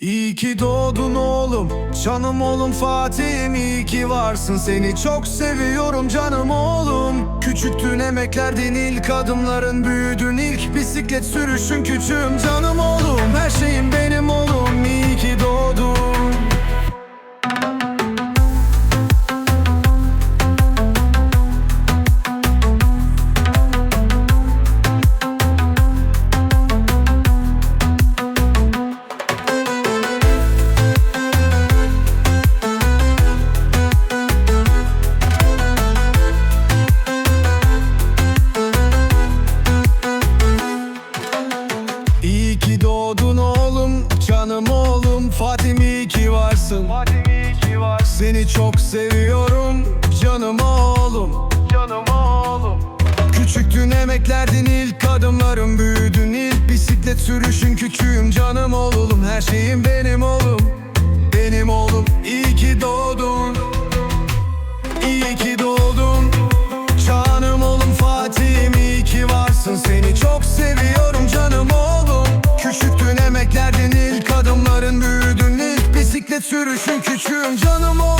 İyi ki doğdun oğlum Canım oğlum Fatih'im. İyi ki varsın Seni çok seviyorum canım oğlum. Küçüktün emeklerdin ilk adımların Büyüdün ilk bisiklet sürüşün küçüğüm canım oğlum. Her şeyim benim oğlum varsın. Seni çok seviyorum Canım oğlum. Canım oğlum. Küçüktün emeklerdin ilk adımlarım. Büyüdün ilk bisiklet sürüşün. Küçüğüm Canım oğlum. Her şeyim benim oğlum. Benim oğlum. İyi ki doğdun sürüşün küçüğüm canım oğlum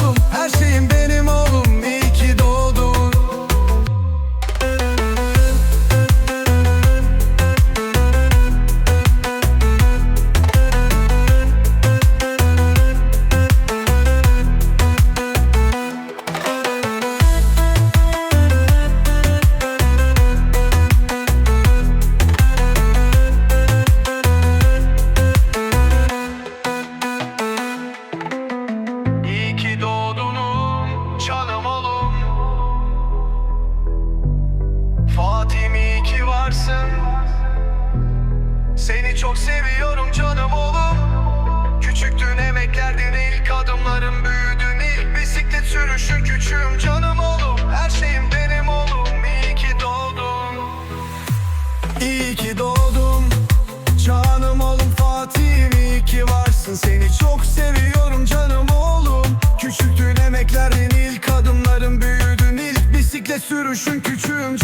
Seni çok seviyorum canım oğlum. Küçüktün emeklerdin ilk adımların Büyüdün. İlk bisiklet sürüşün küçüğüm canım oğlum. Her şeyim benim oğlum. İyi ki doğdun. İyi ki doğdum Canım oğlum Fatih'im iyi ki varsın. Seni çok seviyorum canım oğlum. Küçüktün emeklerdin ilk adımların Büyüdün. İlk bisiklet sürüşün küçüğüm